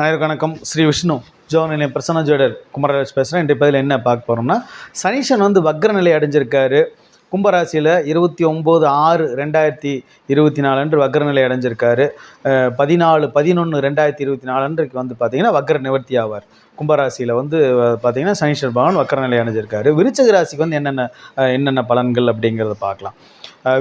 அனைவருக்கு வணக்கம். ஸ்ரீ விஷ்ணு ஜோனிலை பிரசன்ன ஜோடர் குமரராஜ் பேசுகிறேன் இன்றைய பதில் என்ன பார்க்க போகிறோம்னா சனீஷன் வந்து வக்ர நிலை அடைஞ்சிருக்காரு. கும்பராசியில் இருபத்தி ஒம்பது ஆறு ரெண்டாயிரத்தி இருபத்தி நாலு அன்று வக்ர நிலை அடைஞ்சிருக்காரு பதினாலு பதினொன்று ரெண்டாயிரத்தி இருபத்தி நாலு அன்றைக்கு வந்து பார்த்திங்கன்னா வக்ர நிவர்த்தி ஆவார். கும்பராசியில் வந்து பார்த்திங்கன்னா பார்த்தீங்கன்னா சனீஸ்வர் பகவான் வக்ர நிலை அடைஞ்சிருக்காரு. விருச்சக ராசிக்கு வந்து என்னென்ன என்னென்ன பலன்கள் அப்படிங்கிறத பார்க்கலாம்.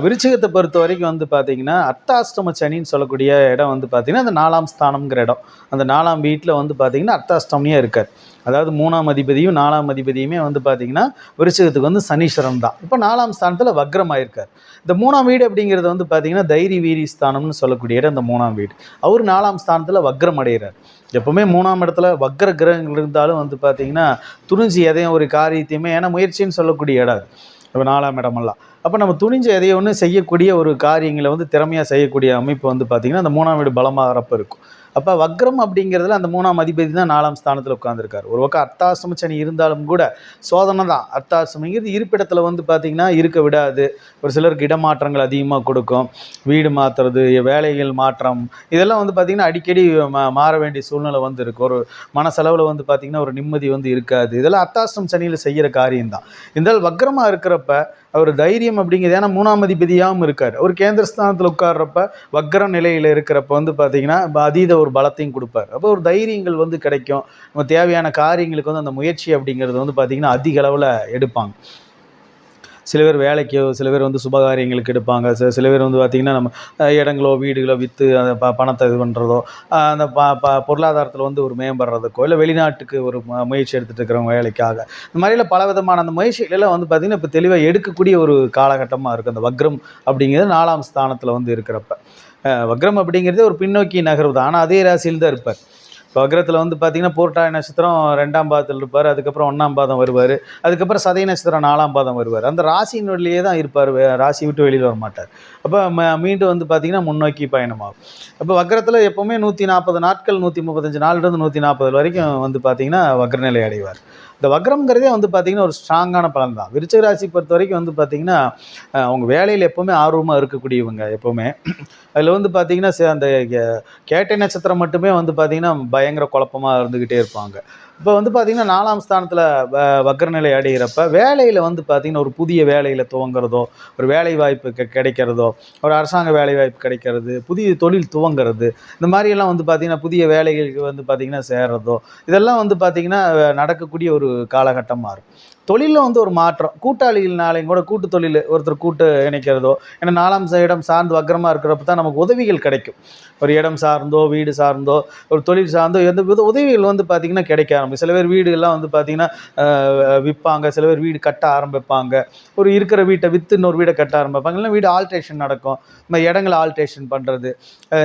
விருச்சிகத்தை பொறுத்த வரைக்கும் வந்து பார்த்தீங்கன்னா அர்த்தாஷ்டம சனின்னு சொல்லக்கூடிய இடம் வந்து பார்த்தீங்கன்னா அந்த நாலாம் ஸ்தானம்ங்கிற இடம். அந்த நாலாம் வீட்டில் வந்து பார்த்தீங்கன்னா அர்த்தாஷ்டமியே இருக்கார். அதாவது மூணாம் அதிபதியும் நாலாம் அதிபதியுமே வந்து பார்த்தீங்கன்னா விருச்சிகத்துக்கு வந்து சனீஸ்வரன் தான். இப்போ நாலாம் ஸ்தானத்தில் வக்ரமாயிருக்கார். இந்த மூணாம் வீடு அப்படிங்கிறது வந்து பார்த்தீங்கன்னா தைரி வீரி ஸ்தானம்னு சொல்லக்கூடிய இடம் அந்த மூணாம் வீடு. அவர் நாலாம் ஸ்தானத்தில் வக்ரம் அடைகிறார் எப்போவுமே மூணாம் இடத்துல வக்ர கிரகங்கள் இருந்தாலும் வந்து பார்த்தீங்கன்னா துணிஞ்சு எதையும் ஒரு காரியத்தையுமே ஏன்னா முயற்சின்னு சொல்லக்கூடிய இடம் இப்போ நாலாம் இடமெல்லாம். அப்போ நம்ம துணிஞ்சு எதையோ ஒன்று செய்யக்கூடிய ஒரு காரியங்களை வந்து திறமையாக செய்யக்கூடிய அமைப்பு வந்து பார்த்திங்கன்னா அந்த மூணாம் வீடு பலமாகிறப்ப இருக்கும். அப்போ வக்ரம் அப்படிங்கிறதுல அந்த மூணாம் அதிபதி தான் நாலாம் ஸ்தானத்தில் உட்காந்துருக்காரு ஒரு பக்கம் அர்த்தாசிரம சனி இருந்தாலும் கூட சோதனை தான். அர்த்தாசிரமங்கிறது இருப்பிடத்தில் வந்து பார்த்திங்கன்னா இருக்க விடாது. ஒரு சிலருக்கு இடமாற்றங்கள் அதிகமாக கொடுக்கும். வீடு மாற்றுறது வேலைகள் மாற்றம் இதெல்லாம் வந்து பார்த்திங்கன்னா அடிக்கடி மா மாற வேண்டிய சூழ்நிலை வந்து இருக்கும் ஒரு மனசளவில் வந்து பார்த்திங்கன்னா ஒரு நிம்மதி வந்து இருக்காது. இதெல்லாம் அர்த்தாசிரம சனியில் செய்கிற காரியம்தான் இருந்தாலும் வக்ரமாக இருக்கிறப்ப அவர் தைரியம் அப்படிங்கிறது ஏன்னா மூணாம் அதிபதியாகவும் இருக்கார். அவர் கேந்திர ஸ்தானத்தில் உட்கார்றப்ப வக்ர நிலையில் இருக்கிறப்ப வந்து பார்த்திங்கன்னா ப- அதீத ஒரு பலத்தையும் கொடுப்பார். அப்போ ஒரு தைரியங்கள் வந்து கிடைக்கும். நம்ம தேவையான காரியங்களுக்கு வந்து அந்த முயற்சி அப்படிங்கிறது வந்து பார்த்திங்கன்னா அதிக அளவில் எடுப்பாங்க. சில பேர் வேலைக்கோ சில பேர் வந்து சுபகாரியங்களுக்கு எடுப்பாங்க. சில சில பேர் வந்து பார்த்திங்கன்னா நம்ம இடங்களோ வீடுகளோ விற்று அந்த ப பணத்தை இது பண்ணுறதோ அந்த ப ப பொருளாதாரத்தில் வந்து ஒரு மேம்படுறதுக்கோ இல்லை வெளிநாட்டுக்கு ஒரு முயற்சி எடுத்துகிட்டு இருக்கிறவங்க வேலைக்காக இந்த மாதிரிலாம் பல விதமான அந்த முயற்சிகளெல்லாம் வந்து பார்த்திங்கன்னா இப்போ தெளிவாக எடுக்கக்கூடிய ஒரு காலகட்டமாக இருக்குது அந்த வக்ரம் அப்படிங்கிறது நாலாம் ஸ்தானத்தில் வந்து இருக்கிறப்ப. வக்ரம் அப்படிங்கிறது ஒரு பின்னோக்கி நகர்வு தான். ஆனால் அதே ராசியில் தான் இருப்பார். இப்போ வக்ரத்தில் வந்து பார்த்திங்கன்னா பூர்ட்டாய நட்சத்திரம் ரெண்டாம் பாதத்தில் இருப்பார் அதுக்கப்புறம் ஒன்றாம் பாதம் வருவார் அதுக்கப்புறம் சதய நட்சத்திரம் நாலாம் பாதம் வருவார். அந்த ராசியினுள்ளேயே தான் இருப்பார் ராசி விட்டு வெளியில் வர மாட்டார். அப்போ ம மீண்டும் வந்து பார்த்திங்கன்னா முன்னோக்கி பயணமாகும். அப்போ வக்ரத்தில் எப்போவுமே நூற்றி நாற்பது நாட்கள் நூற்றி முப்பத்தஞ்சு நாள்லேருந்து நூற்றி நாற்பது வரைக்கும் வந்து பார்த்திங்கன்னா வக்ரநிலை அடைவார். இந்த வக்ரம்ங்கிறதே வந்து பார்த்திங்கன்னா ஒரு ஸ்ட்ராங்கான பலன் தான். விருச்சிக ராசி பொறுத்த வரைக்கும் வந்து பார்த்திங்கன்னா அவங்க வேலையில் எப்போவுமே ஆர்வமாக இருக்கக்கூடியவங்க எப்போவுமே. அதில் வந்து பார்த்திங்கன்னா சே- அந்த கே- கேட்டை நட்சத்திரம் மட்டுமே வந்து பார்த்திங்கன்னா பயங்கர குழப்பமாக இருந்துக்கிட்டே இருப்பாங்க. இப்போ வந்து பார்த்திங்கன்னா நாலாம் ஸ்தானத்தில் வ அடைகிறப்ப வேலையில் வந்து பார்த்திங்கன்னா ஒரு புதிய வேலையில் துவங்குறதோ ஒரு வேலை வாய்ப்பு கெ கிடைக்கிறதோ ஒரு அரசாங்க வேலை வாய்ப்பு கிடைக்கிறது புதிய தொழில் துவங்குறது இந்த மாதிரியெல்லாம் வந்து பார்த்திங்கன்னா புதிய வேலைகளுக்கு வந்து பார்த்திங்கன்னா சேர்றதோ இதெல்லாம் வந்து பார்த்திங்கன்னா நடக்கக்கூடிய ஒரு காலகட்டமாக இருக்கும். தொழிலில் வந்து ஒரு மாற்றம். கூட்டாளிகள்னாலையும் கூட கூட்டு தொழில் ஒருத்தர் கூட்டு இணைக்கிறதோ ஏன்னா நாலாம் இடம் சார்ந்து வக்கரமாக இருக்கிறப்ப தான் நமக்கு உதவிகள் கிடைக்கும். ஒரு இடம் சார்ந்தோ வீடு சார்ந்தோ ஒரு தொழில் சார்ந்தோ எந்த வித உதவிகள் வந்து பார்த்திங்கன்னா கிடைக்க ஆரம்பிக்கும் சில பேர் வீடுகள்லாம் வந்து பார்த்திங்கன்னா விற்பாங்க சில பேர் வீடு கட்ட ஆரம்பிப்பாங்க. ஒரு இருக்கிற வீட்டை விற்று இன்னொரு வீடை கட்ட ஆரம்பிப்பாங்க. இல்லைன்னா வீடு ஆல்ட்ரேஷன் நடக்கும். இந்த மாதிரி இடங்களை ஆல்ட்ரேஷன் பண்ணுறது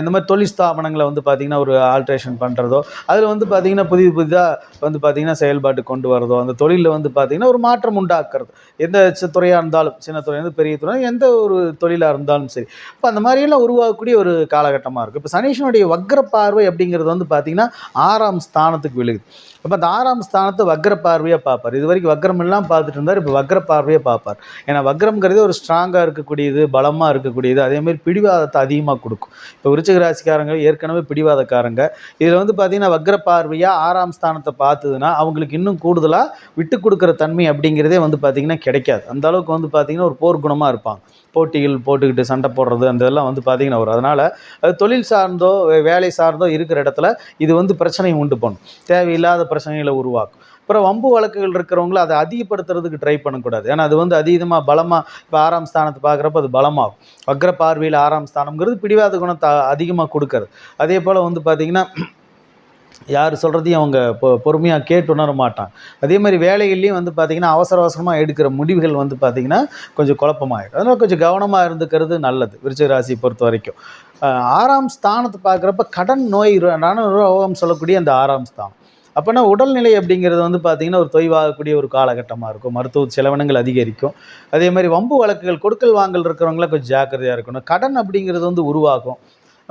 இந்த மாதிரி தொழில் ஸ்தாபனங்களை வந்து பார்த்திங்கன்னா ஒரு ஆல்ட்ரேஷன் பண்ணுறதோ அதில் வந்து பார்த்திங்கன்னா புதிய புதிதாக வந்து பார்த்திங்கன்னா செயல்பாட்டு கொண்டு வரதோ அந்த தொழிலில் வந்து பார்த்திங்கன்னா ஒரு மாற்றம் உண்டாக்குறது. எந்த சி- துறையாக இருந்தாலும் சின்ன துறையிலேருந்து பெரிய துறை எந்த ஒரு தொழிலாக இருந்தாலும் சரி. இப்போ அந்த மாதிரியெல்லாம் உருவாகக்கூடிய ஒரு காலகட்டமாக இருக்குது இப்போ சனீஷனுடைய வக்ர பார்வை அப்படிங்கிறது வந்து பார்த்திங்கன்னா ஆறாம் ஸ்தானத்துக்கு விழுகுது. அப்போ அந்த ஆறாம் ஸ்தானத்தை வக்ர பார்வையாக பார்ப்பார். இது வரைக்கும் வக்ரம் எல்லாம் பார்த்துட்டு இருந்தார் இப்போ வக்ர பார்வையாக பார்ப்பார். ஏன்னா வக்ரம்ங்கிறது ஒரு ஸ்ட்ராங்காக இருக்கக்கூடியது பலமாக இருக்கக்கூடியது அதேமாதிரி பிடிவாதத்தை அதிகமாக கொடுக்கும். இப்போ விருச்சிக ராசிக்காரங்க ஏற்கனவே பிடிவாதக்காரங்க. இதில் வந்து பார்த்திங்கன்னா வக்ர பார்வையாக ஆறாம் ஸ்தானத்தை பார்த்ததுன்னா அவங்களுக்கு இன்னும் கூடுதலாக விட்டு கொடுக்குற தன்மை அப்படிங்கிறதே வந்து பார்த்திங்கன்னா கிடைக்காது. அந்த அளவுக்கு வந்து பார்த்திங்கன்னா ஒரு போர் குணமாக இருப்பாங்க. போட்டிகள் போட்டுக்கிட்டு சண்டை போடுறது அந்த இதெல்லாம் வந்து பார்த்திங்கன்னா வரும். அதனால் அது தொழில் சார்ந்தோ வே- வேலை சார்ந்தோ இருக்கிற இடத்துல இது வந்து பிரச்சனையை உண்டு பண்ணும். தேவையில்லாத பிரச்சனைகளை உருவாக்கும். அப்புறம் வம்பு வழக்குகள் இருக்கிறவங்கள அதை அதிகப்படுத்துறதுக்கு ட்ரை பண்ணக்கூடாது. ஏன்னா அது வந்து அதீதமாக பலமாக இப்போ ஆறாம் ஸ்தானத்தை பார்க்குறப்ப அது பலமாகும். வக்ர பார்வையில் ஆறாம் ஸ்தானம்ங்கிறது பிடிவாத குணத்தை அதிகமாக கொடுக்கறது அதே போல் வந்து பார்த்திங்கன்னா யார் சொல்கிறதையும் அவங்க பொ பொறுமையாக கேட்டு உணர மாட்டாங்க. அதே மாதிரி வேலைகள்லேயும் வந்து பார்த்திங்கன்னா அவசர அவசரமாக எடுக்கிற முடிவுகள் வந்து பார்த்திங்கன்னா கொஞ்சம் குழப்பமாயிடும் அதனால் கொஞ்சம் கவனமாக இருந்துக்கிறது நல்லது விருச்சிக ராசி பொறுத்த வரைக்கும். ஆறாம் ஸ்தானத்தை பார்க்குறப்ப கடன் நோய் நானும் ரோகம் சொல்லக்கூடிய அந்த ஆறாம் ஸ்தானம். அப்போனா உடல்நிலை அப்படிங்கிறது வந்து பார்த்திங்கன்னா ஒரு தொய்வாகக்கூடிய ஒரு காலகட்டமாக இருக்கும். மருத்துவ செலவினங்கள் அதிகரிக்கும். அதே மாதிரி வம்பு வழக்குகள் கொடுக்கல் வாங்கல் இருக்கிறவங்கள கொஞ்சம் ஜாக்கிரதையாக இருக்கணும். கடன் அப்படிங்கிறது வந்து உருவாகும்.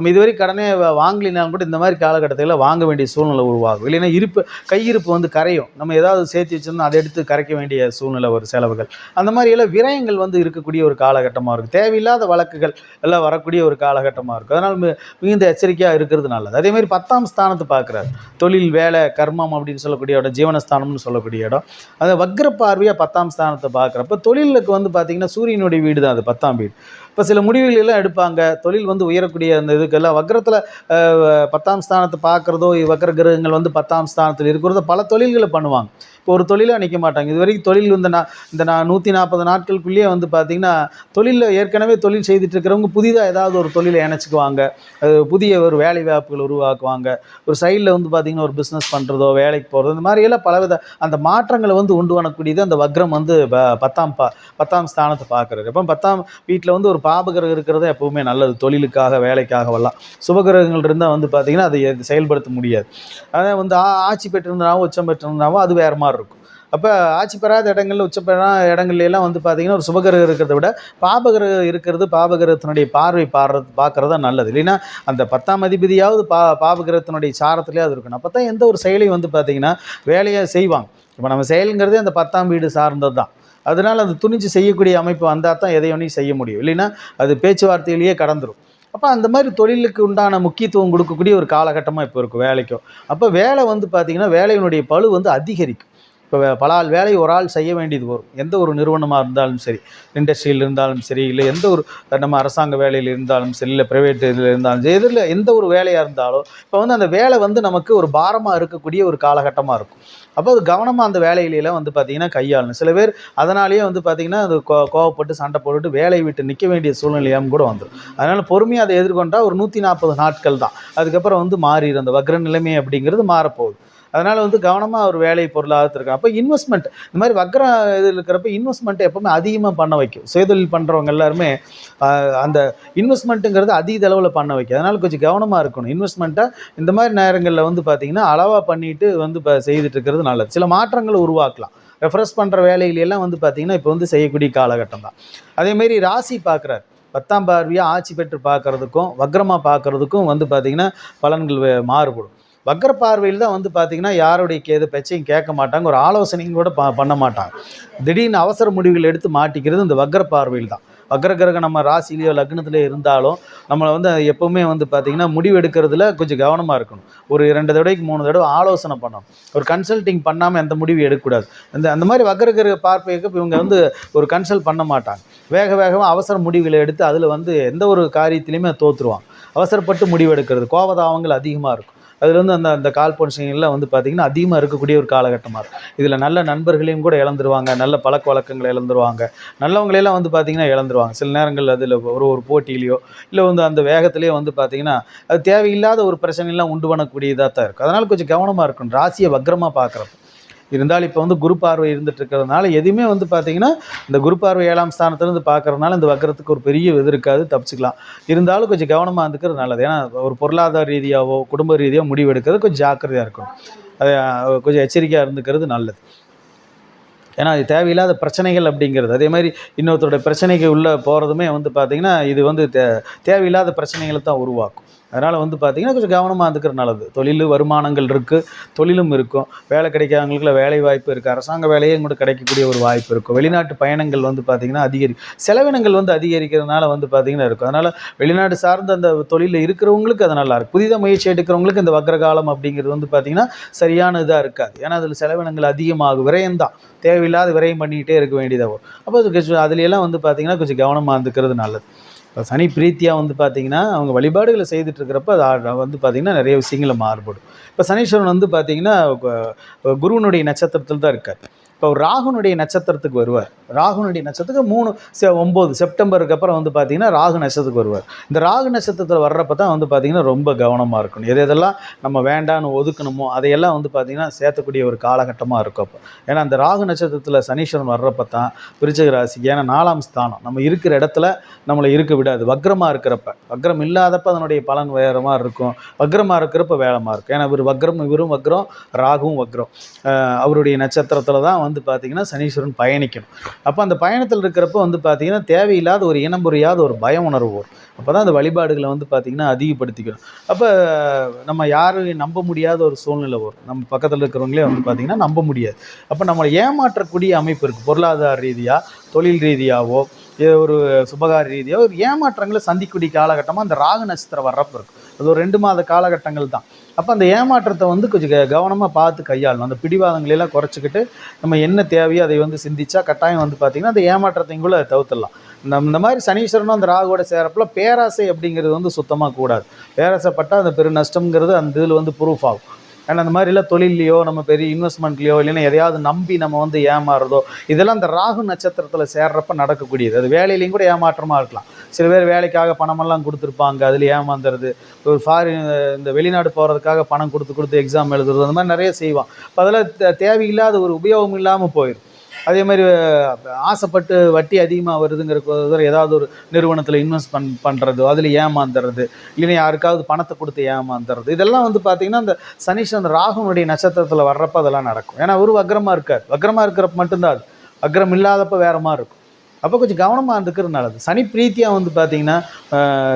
நம்ம இதுவரை கடனே வாங்கலினாலும் கூட இந்த மாதிரி காலகட்டத்தில் வாங்க வேண்டிய சூழ்நிலை உருவாகும். இல்லைன்னா இருப்பு கையிருப்பு வந்து கரையும். நம்ம ஏதாவது சேர்த்து வச்சிருந்தோம் அதை எடுத்து கரைக்க வேண்டிய சூழ்நிலை ஒரு செலவுகள். அந்த மாதிரி எல்லாம் விரயங்கள் வந்து இருக்கக்கூடிய ஒரு காலகட்டமாக இருக்குது தேவையில்லாத வழக்குகள் எல்லாம் வரக்கூடிய ஒரு காலகட்டமாக இருக்குது அதனால் மிகுந்த எச்சரிக்கையாக இருக்கிறது நல்லது. அதேமாதிரி பத்தாம் ஸ்தானத்தை பார்க்குறாரு. தொழில் வேலை கர்மம் அப்படின்னு சொல்லக்கூடிய இடம் ஜீவனஸ்தானம்னு சொல்லக்கூடிய இடம். அது வக்ர பார்வையாக பத்தாம் ஸ்தானத்தை பார்க்குறப்ப தொழிலுக்கு வந்து பார்த்திங்கன்னா சூரியனுடைய வீடு தான் அது பத்தாம் வீடு. இப்போ சில முடிவுகள் எல்லாம் எடுப்பாங்க. தொழில் வந்து உயரக்கூடிய அந்த இதுக்கெல்லாம் வக்கரத்தில் பத்தாம் ஸ்தானத்தை பார்க்குறதோ வக்கர கிரகங்கள் வந்து பத்தாம் ஸ்தானத்தில் இருக்கிறதோ பல தொழில்களை பண்ணுவாங்க. இப்போ ஒரு தொழிலாக நிற்க மாட்டாங்க. இது வரைக்கும் தொழில் வந்து நான் இந்த நான் நூற்றி நாற்பது நாட்களுக்குள்ளேயே வந்து பார்த்திங்கன்னா தொழிலில் ஏற்கனவே தொழில் செய்துட்டு இருக்கிறவங்க புதிதாக ஏதாவது ஒரு தொழிலை இணைச்சிக்குவாங்க. அது புதிய ஒரு வேலை வாய்ப்புகள் உருவாக்குவாங்க. ஒரு சைடில் வந்து பார்த்திங்கன்னா ஒரு பிஸ்னஸ் பண்ணுறதோ வேலைக்கு போகிறதோ இந்த மாதிரியெல்லாம் பலவித அந்த மாற்றங்களை வந்து உண்டு பண்ணக்கூடியது அந்த வக்ரம் வந்து ப- பத்தாம் பா பத்தாம் ஸ்தானத்தை பார்க்குறது அப்போ பத்தாம் வீட்டில் வந்து ஒரு பாபகிரகம் இருக்கிறது எப்போவுமே நல்லது. தொழிலுக்காக வேலைக்காக வரலாம். சுபகிரகங்கள் இருந்தால் வந்து பார்த்திங்கன்னா அதை செயல்படுத்த முடியாது. அதான் வந்து ஆ- ஆட்சி பெற்றிருந்தாவோ உச்சம் பெற்றிருந்தாவோ அது வேறு மாதிரி இருக்கும். அப்போ ஆட்சி பெறாத இடங்கள்ல உச்சப்பெறா இடங்கள்லாம் வந்து பார்த்திங்கன்னா ஒரு சுபகிரகம் இருக்கிறத விட பாபகிரகம் இருக்கிறது பாபகிரகத்தினுடைய பார்வை பாடுறது பார்க்குறது தான் நல்லது. இல்லைன்னா அந்த பத்தாம் அதிபதியாவது பா பாபகிரகத்தினுடைய சாரத்திலே அது இருக்கணும். அப்போ தான் எந்த ஒரு செயலையும் வந்து பார்த்திங்கன்னா வேலையை செய்வாங்க. இப்போ நம்ம செயலுங்கிறதே அந்த பத்தாம் வீடு சார்ந்தது தான் அதனால் அது துணிஞ்சு செய்யக்கூடிய அமைப்பு வந்தால் தான் எதையொன்றையும் செய்ய முடியும். இல்லைன்னா அது பேச்சுவார்த்தையிலேயே கடந்துடும் அப்போ அந்த மாதிரி தொழிலுக்கு உண்டான முக்கியத்துவம் கொடுக்கக்கூடிய ஒரு காலகட்டமாக இப்போ இருக்கும் வேலைக்கும். அப்போ வேலை வந்து பார்த்திங்கன்னா வேலையினுடைய பளு வந்து அதிகரிக்கும். இப்போ பல ஆள் வேலை ஒரு ஆள் செய்ய வேண்டியது வரும். எந்த ஒரு நிறுவனமாக இருந்தாலும் சரி இண்டஸ்ட்ரியில் இருந்தாலும் சரி இல்லை எந்த ஒரு நம்ம அரசாங்க வேலையில் இருந்தாலும் சரி இல்லை ப்ரைவேட் இதில் இருந்தாலும் சரி எதில் எந்த ஒரு வேலையாக இருந்தாலும் இப்போ வந்து அந்த வேலை வந்து நமக்கு ஒரு பாரமாக இருக்கக்கூடிய ஒரு காலகட்டமாக இருக்கும். அப்போ அது கவனமாக அந்த வேலையிலலாம் வந்து பார்த்திங்கன்னா கையாளணும். சில பேர் அதனாலேயே வந்து பார்த்திங்கன்னா அது கோ கோவப்பட்டு சண்டை போட்டுட்டு வேலையை விட்டு நிற்க வேண்டிய சூழ்நிலையாகவும் கூட வந்துடும் அதனால் பொறுமையாக அதை எதிர்கொண்டால் ஒரு நூற்றி நாற்பது நாட்கள் தான். அதுக்கப்புறம் வந்து மாறிடும் அந்த வக்ர நிலைமை அப்படிங்கிறது மாறப்போகுது. அதனால் வந்து கவனமாக ஒரு வேலை பொருளாதாரத்தில் இருக்கும் அப்போ இன்வெஸ்ட்மெண்ட் இந்த மாதிரி வக்ர இதில் இருக்கிறப்ப இன்வெஸ்ட்மெண்ட் எப்பவுமே அதிகமாக பண்ண வைக்கும். சுயதொழில் பண்ணுறவங்க எல்லாருமே அந்த இன்வெஸ்ட்மெண்ட்டுங்கிறது அதிக அளவில் பண்ண வைக்கும். அதனால் கொஞ்சம் கவனமாக இருக்கணும். இன்வெஸ்ட்மெண்ட்டை இந்த மாதிரி நேரங்களில் வந்து பார்த்திங்கன்னா அளவாக பண்ணிட்டு வந்து இப்போ செய்துட்டு இருக்கிறது நல்லது. சில மாற்றங்களை உருவாக்கலாம். ரெஃப்ரெஷ் பண்ணுற வேலைகளெல்லாம் வந்து பார்த்திங்கன்னா இப்போ வந்து செய்யக்கூடிய காலகட்டம் தான். அதேமாரி ராசி பார்க்குறாரு பத்தாம் பார்வையாக ஆட்சி பெற்று பார்க்கறதுக்கும் வக்ரமாக பார்க்குறதுக்கும் வந்து பார்த்திங்கன்னா பலன்கள் வே- மாறுபடும். வக்கர பார்வையில் தான் வந்து பார்த்திங்கன்னா யாருடைய கேது பேச்சையும் கேட்க மாட்டாங்க ஒரு ஆலோசனையும் கூட ப பண்ண மாட்டாங்க. திடீர்னு அவசர முடிவுகள் எடுத்து மாட்டிக்கிறது இந்த வக்கர பார்வையில் தான். வக்கர கிரகம் நம்ம ராசிலேயோ லக்னத்திலேயோ இருந்தாலும் நம்மளை வந்து எப்போவுமே வந்து பார்த்திங்கன்னா முடிவு எடுக்கிறதுல கொஞ்சம் கவனமாக இருக்கணும். ஒரு இரண்டு தடவைக்கு மூணு தடவை ஆலோசனை பண்ணணும். ஒரு கன்சல்ட்டிங் பண்ணாமல் எந்த முடிவு எடுக்கக்கூடாது. அந்த அந்த மாதிரி வக்கர கிரக பார்வைக்கு இவங்க வந்து ஒரு கன்சல்ட் பண்ண மாட்டாங்க. வேக வேகமாக அவசர முடிவுகளை எடுத்து அதில் வந்து எந்த ஒரு காரியத்திலையுமே தோற்றுருவாங்க அவசரப்பட்டு முடிவு எடுக்கிறது கோபதாபங்கள் அதிகமாக இருக்கும். அதில் வந்து அந்த அந்த கால் வந்து பார்த்திங்கன்னா அதிகமாக இருக்கக்கூடிய ஒரு காலகட்டமாக இருக்கும் இதில் நல்ல நண்பர்களையும் கூட இழந்துருவாங்க நல்ல பழக்க வழக்கங்களை இழந்துருவாங்க நல்லவங்களையெல்லாம் வந்து பார்த்திங்கன்னா இழந்துருவாங்க. சில நேரங்கள் அதில் ஒரு ஒரு போட்டியிலையோ இல்லை வந்து அந்த வேகத்திலேயோ வந்து பார்த்திங்கன்னா அது தேவையில்லாத ஒரு பிரச்சனைலாம் உண்டு பண்ணக்கூடியதாக தான் இருக்கும். அதனால் கொஞ்சம் கவனமாக இருக்கணும் ராசியை வக்ரமாக பார்க்குறப்ப இருந்தாலும் இப்போ வந்து குரு பார்வை இருந்துட்டு இருக்கிறதுனால எதுவுமே வந்து பார்த்தீங்கன்னா இந்த குரு பார்வை ஏழாம் ஸ்தானத்துலேருந்து பார்க்குறதுனால இந்த வக்கரத்துக்கு ஒரு பெரிய இது இருக்காது தப்பிச்சுக்கலாம். இருந்தாலும் கொஞ்சம் கவனமாக இருந்துக்கிறது நல்லது. ஏன்னா ஒரு பொருளாதார ரீதியாகவோ குடும்ப ரீதியாக முடிவு எடுக்கிறது கொஞ்சம் ஜாக்கிரதையாக இருக்கணும். அது கொஞ்சம் எச்சரிக்கையாக இருந்துக்கிறது நல்லது. ஏன்னா அது தேவையில்லாத பிரச்சனைகள் அப்படிங்கிறது. அதே மாதிரி இன்னொருத்தருடைய பிரச்சனைக்கு உள்ளே போகிறதுமே வந்து பார்த்திங்கன்னா இது வந்து தே தேவையில்லாத பிரச்சனைகளை தான் உருவாக்கும். அதனால் வந்து பார்த்திங்கன்னா கொஞ்சம் கவனமாக இருந்துக்கிற நல்லது. தொழில் வருமானங்கள் இருக்குது தொழிலும் இருக்கும் வேலை கிடைக்காதவங்களுக்குள்ள வேலை வாய்ப்பு இருக்குது அரசாங்க வேலையும் கூட கிடைக்கக்கூடிய ஒரு வாய்ப்பு இருக்கும் வெளிநாட்டு பயணங்கள் வந்து பார்த்திங்கன்னா அதிகரி செலவினங்கள் வந்து அதிகரிக்கிறதுனால வந்து பார்த்திங்கன்னா இருக்கும். அதனால் வெளிநாடு சார்ந்த அந்த தொழிலில் இருக்கிறவங்களுக்கு அது நல்லா இருக்கும் புதிதாக முயற்சி எடுக்கிறவங்களுக்கு இந்த வக்ரகாலம் அப்படிங்கிறது வந்து பார்த்திங்கன்னா சரியான இதாக இருக்காது. ஏன்னா அதில் செலவினங்கள் அதிகமாகும். விரயம்தான் தேவையில்லாத விரயம் பண்ணிக்கிட்டே இருக்க வேண்டியதாக வரும். அப்போ அது கொஞ்சம் அதுலையெல்லாம் வந்து பார்த்திங்கன்னா கொஞ்சம் கவனமாக இருந்துக்கிறது நல்லது. இப்போ சனி பிரீத்தியாக வந்து பார்த்திங்கன்னா அவங்க வழிபாடுகளை செய்துட்டு இருக்கிறப்ப அது வந்து பார்த்திங்கன்னா நிறைய விஷயங்களை மாறுபடும். இப்போ சனீஸ்வரன் வந்து பார்த்திங்கன்னா குருவனுடைய நட்சத்திரத்தில் தான் இருக்கார். இப்போ ராகுனுடைய நட்சத்திரத்துக்கு வருவார். ராகுனுடைய நட்சத்திரத்துக்கு மூணு செ ஒம்பது செப்டம்பருக்கு அப்புறம் வந்து பார்த்திங்கன்னா ராகு நட்சத்திரத்துக்கு வருவார். இந்த ராகு நட்சத்திரத்தில் வர்றப்ப தான் வந்து பார்த்திங்கன்னா ரொம்ப கவனமாக இருக்கணும். எது எதெல்லாம் நம்ம வேண்டான்னு ஒதுக்கணுமோ அதையெல்லாம் வந்து பார்த்திங்கன்னா சேர்த்தக்கூடிய ஒரு காலகட்டமாக இருக்கும் அப்போ. ஏன்னா அந்த ராகு நட்சத்திரத்தில் சனீஸ்வரன் வர்றப்ப தான் விருச்சிக ராசிக்கு ஏன்னா நாலாம் ஸ்தானம். நம்ம இருக்கிற இடத்துல நம்மளை இருக்க விடாது. வக்ரமாக இருக்கிறப்ப. வக்ரம் இல்லாதப்ப அதனுடைய பலன் வேறு மாதிரி இருக்கும். வக்ரமாக இருக்கிறப்ப வேலமாக இருக்கும். ஏன்னா இவர் வக்ரம் இவரும் வக்ரம் ராகுவும் வக்ரம். அவருடைய நட்சத்திரத்தில் தான் வந்து வந்து பார்த்திங்கன்னா சனீஸ்வரன் பயணிக்கணும். அப்போ அந்த பயணத்தில் இருக்கிறப்ப வந்து பார்த்திங்கன்னா தேவையில்லாத ஒரு இனம் புரியாத ஒரு பய உணர்வு வரும். அப்போ தான் அந்த வழிபாடுகளை வந்து பார்த்திங்கன்னா அதிகப்படுத்திக்கணும். அப்போ நம்ம யாரும் நம்ப முடியாத ஒரு சூழ்நிலை வரும். நம்ம பக்கத்தில் இருக்கிறவங்களே வந்து பார்த்திங்கன்னா நம்ப முடியாது. அப்போ நம்மளை ஏமாற்றக்கூடிய அமைப்பு இருக்குது பொருளாதார ரீதியாக தொழில் ரீதியாகவோ ஒரு சுபகார ரீதியாக ஒரு ஏமாற்றங்களை சந்திக்கூடிய காலகட்டமாக அந்த ராகு நட்சத்திரம் வர்றப்ப இருக்கும். அது ஒரு ரெண்டு மாத காலகட்டங்கள் தான். அப்போ அந்த ஏமாற்றத்தை வந்து கொஞ்சம் கவனமாக பார்த்து கையாளணும். அந்த பிடிவாதங்களை எல்லாம் குறைச்சிக்கிட்டு நம்ம என்ன தேவையோ அதை வந்து சிந்திச்சா கட்டாயம் வந்து பார்த்திங்கன்னா அந்த ஏமாற்றத்தையும் கூட தவிர்த்துடலாம். நம்ம இந்த மாதிரி சனீஸ்வரனும் அந்த ராகுவோட சேரப்பில் பேராசை அப்படிங்கிறது வந்து சுத்தமாக கூடாது. பேராசைப்பட்டால் அந்த பெரு நஷ்டங்கிறது அந்த இதில் வந்து ப்ரூஃப் ஆகும். ஏன்னா அந்த மாதிரிலாம் தொழிலையோ நம்ம பெரிய இன்வெஸ்ட்மெண்ட்லையோ இல்லைன்னா எதையாவது நம்பி நம்ம வந்து ஏமாறுறதோ இதெல்லாம் அந்த ராகு நட்சத்திரத்தில் சேர்றப்ப நடக்கக்கூடியது. அது வேலையிலையும் கூட ஏமாற்றமாக இருக்கலாம். சில பேர் வேலைக்காக பணமெல்லாம் கொடுத்துருப்பாங்க அதில் ஏமாந்துறது. ஒரு ஃபாரின் இந்த வெளிநாடு போகிறதுக்காக பணம் கொடுத்து கொடுத்து எக்ஸாம் எழுதுறது அந்த மாதிரி நிறைய செய்வான். அப்போ அதெல்லாம் தேவையில்லாத ஒரு உபயோகம் இல்லாமல் போயிடும் அதே மாதிரி ஆசைப்பட்டு வட்டி அதிகமாக வருதுங்கிற ஏதாவது ஒரு நிறுவனத்தில் இன்வெஸ்ட் பண் பண்ணுறது அதில் ஏமாந்துறது இல்லைன்னா யாருக்காவது பணத்தை கொடுத்து ஏமாந்துறது. இதெல்லாம் வந்து பார்த்திங்கன்னா அந்த சனீஸ்வரன் அந்த ராகுனுடைய நட்சத்திரத்தில் வர்றப்ப அதெல்லாம் நடக்கும். ஏன்னா அவரு வக்ரமாக இருக்கார். வக்ரமாக இருக்கிறப்ப மட்டும்தான் அது. வக்ரம் இல்லாதப்ப வேறமாக இருக்கும். அப்போ கொஞ்சம் கவனமாக இருந்துக்கிறது நல்லது சனி பிரீத்தியாக வந்து பார்த்திங்கன்னா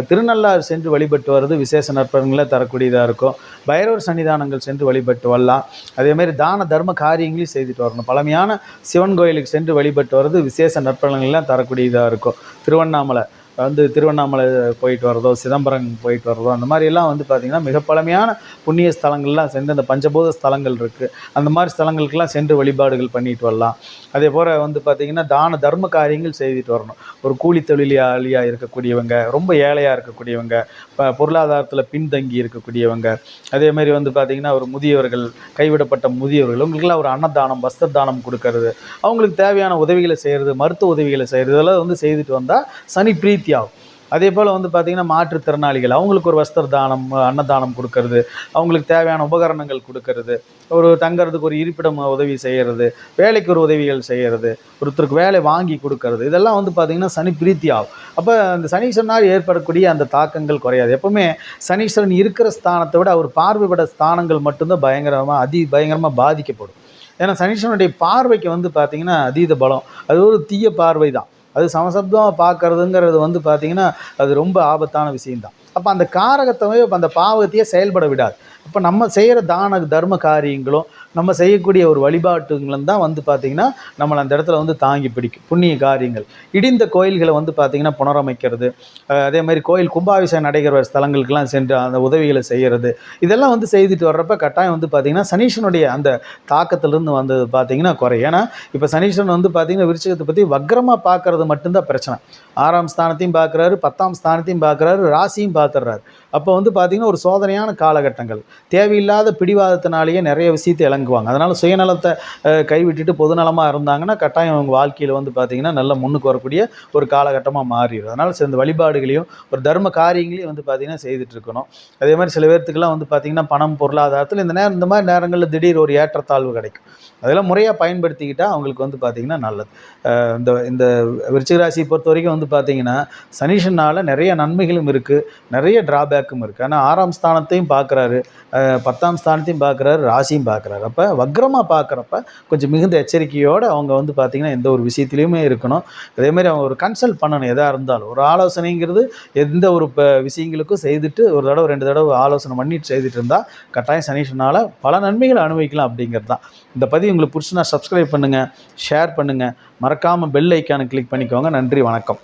திருநள்ளாறு சென்று வழிபட்டு வர்றது விசேஷ நற்பன்களை தரக்கூடியதாக இருக்கும். பைரவர் சன்னிதானங்கள் சென்று வழிபட்டு வரலாம். அதேமாதிரி தான தர்ம காரியங்களையும் செய்துட்டு வரணும். பழமையான சிவன் கோயிலுக்கு சென்று வழிபட்டு வர்றது விசேஷ நற்பலன்கள்லாம் தரக்கூடியதாக இருக்கும். திருவண்ணாமலை வந்து திருவண்ணாமலை போயிட்டு வரதோ சிதம்பரம் போயிட்டு வரதோ அந்த மாதிரிலாம் வந்து பார்த்திங்கன்னா மிக பழமையான புண்ணிய ஸ்தலங்கள்லாம் சென்று அந்த பஞ்சபூத ஸ்தலங்கள் இருக்குது அந்த மாதிரி ஸ்தலங்களுக்கெல்லாம் சென்று வழிபாடுகள் பண்ணிட்டு வரலாம். அதே போல் வந்து பார்த்திங்கன்னா தான தர்ம காரியங்கள் செய்துட்டு வரணும். ஒரு கூலி தொழிலாளியாக இருக்கக்கூடியவங்க ரொம்ப ஏழையாக இருக்கக்கூடியவங்க ப பொருளாதாரத்தில் பின்தங்கி இருக்கக்கூடியவங்க அதே மாதிரி வந்து பார்த்திங்கன்னா ஒரு முதியவர்கள் கைவிடப்பட்ட முதியவர்கள் அவங்களுக்குலாம் ஒரு அன்னதானம் வஸ்திர தானம் கொடுக்கறது அவங்களுக்கு தேவையான உதவிகளை செய்கிறது மருத்துவ உதவிகளை செய்கிறது இதெல்லாம் வந்து செய்துட்டு வந்தால் சனி பிரீத்தி ஆகும் அதே போல் வந்து பார்த்திங்கன்னா மாற்றுத்திறனாளிகள் அவங்களுக்கு ஒரு வஸ்திர தானம் அன்னதானம் கொடுக்கறது அவங்களுக்கு தேவையான உபகரணங்கள் கொடுக்கறது ஒரு தங்கிறதுக்கு ஒரு இருப்பிடம் உதவி செய்கிறது வேலைக்கு ஒரு உதவிகள் செய்கிறது ஒருத்தருக்கு வேலை வாங்கி கொடுக்கறது இதெல்லாம் வந்து பார்த்திங்கன்னா சனி பிரீத்தி ஆகும். அப்போ அந்த சனீஸ்வரனால் ஏற்படக்கூடிய அந்த தாக்கங்கள் குறையாது. எப்போவுமே சனீஸ்வரன் இருக்கிற ஸ்தானத்தை விட அவர் பார்வைப்பட ஸ்தானங்கள் மட்டும்தான் பயங்கரமாக அதி பயங்கரமாக பாதிக்கப்படும். ஏன்னா சனீஸ்வரனுடைய பார்வைக்கு வந்து பார்த்திங்கன்னா அதீத பலம் அது ஒரு தீய பார்வை தான் அது சமசப்தமாக பார்க்கறதுங்கிறது வந்து பார்த்திங்கன்னா அது ரொம்ப ஆபத்தான விஷயம்தான். அப்போ அந்த காரகத்தை அந்த பாவத்தையே செயல்பட விடாது. அப்போ நம்ம செய்கிற தான தர்ம காரியங்களும் நம்ம செய்யக்கூடிய ஒரு வழிபாட்டுங்களும் தான் வந்து பார்த்திங்கன்னா நம்மளை அந்த இடத்துல வந்து தாங்கி பிடிக்கும். புண்ணிய காரியங்கள். இடிந்த கோயில்களை வந்து பார்த்திங்கன்னா புனரமைக்கிறது. அதே மாதிரி கோயில் கும்பாபிஷேகம் நடைபெற ஸ்தலங்களுக்கெல்லாம் சென்று அந்த உதவிகளை செய்கிறது இதெல்லாம் வந்து செய்துட்டு வர்றப்ப கட்டாயம் வந்து பார்த்திங்கன்னா சனீஷனுடைய அந்த தாக்கத்திலிருந்து வந்தது பார்த்திங்கன்னா குறையும் ஏன்னா இப்போ சனீஷன் வந்து பார்த்திங்கன்னா விருச்சகத்தை பற்றி வக்ரமாக பார்க்கறது மட்டும்தான் பிரச்சனை. ஆறாம் ஸ்தானத்தையும் பார்க்குறாரு பத்தாம் ஸ்தானத்தையும் பார்க்குறாரு ராசியும் பார்த்துடுறாரு. அப்போ வந்து பார்த்திங்கன்னா ஒரு சோதனையான காலகட்டங்கள். தேவையில்லாத பிடிவாதத்தினாலேயே நிறைய விஷயத்தை இறங்குவாங்க. அதனால் சுயநலத்தை கைவிட்டுட்டு பொதுநலமாக இருந்தாங்கன்னா கட்டாயம் அவங்க வாழ்க்கையில் வந்து பார்த்திங்கன்னா நல்ல முன்னுக்கு வரக்கூடிய ஒரு காலகட்டமாக மாறிடும் அதனால் இந்த வழிபாடுகளையும் ஒரு தர்ம காரியங்களையும் வந்து பார்த்திங்கன்னா செய்துட்டு இருக்கணும் அதே மாதிரி சில பேர்த்துக்கெல்லாம் வந்து பார்த்திங்கன்னா பணம் பொருளாதாரத்தில் இந்த நேரம் இந்த மாதிரி நேரங்களில் திடீர் ஒரு ஏற்றத்தாழ்வு கிடைக்கும். அதெல்லாம் முறையாக பயன்படுத்திக்கிட்டால் அவங்களுக்கு வந்து பார்த்திங்கன்னா நல்லது. இந்த இந்த விருச்சிகராசியை பொறுத்த வரைக்கும் வந்து பார்த்திங்கன்னா சனீஷனால் நிறைய நன்மைகளும் இருக்குது நிறைய ட்ராபேக்கும் இருக்குது ஆனால் ஆறாம் ஸ்தானத்தையும் பார்க்குறாரு பத்தாம் ஸ்தானத்தையும் பார்க்குறாரு ராசியும் பார்க்குறாரு அப்போ வக்ரமாக பார்க்குறப்ப கொஞ்சம் மிகுந்த எச்சரிக்கையோடு அவங்க வந்து பார்த்திங்கன்னா எந்த ஒரு விஷயத்துலையுமே இருக்கணும். அதே மாதிரி அவங்க ஒரு கன்சல்ட் பண்ணணும் எதாக இருந்தாலும். ஒரு ஆலோசனைங்கிறது எந்த ஒரு ப விஷயங்களுக்கும் செய்துட்டு ஒரு தடவை ரெண்டு தடவை ஆலோசனை பண்ணிட்டு செய்துட்டு இருந்தால் கட்டாயம் சனீஷனால் பல நன்மைகளை அனுபவிக்கலாம் அப்படிங்கிறது தான். இந்த பதிவு உங்களுக்கு பிடிச்சுன்னா சப்ஸ்கிரைப் பண்ணுங்கள் ஷேர் பண்ணுங்கள் மறக்காமல் பெல் ஐக்கானை கிளிக் பண்ணிக்கோங்க. நன்றி வணக்கம்.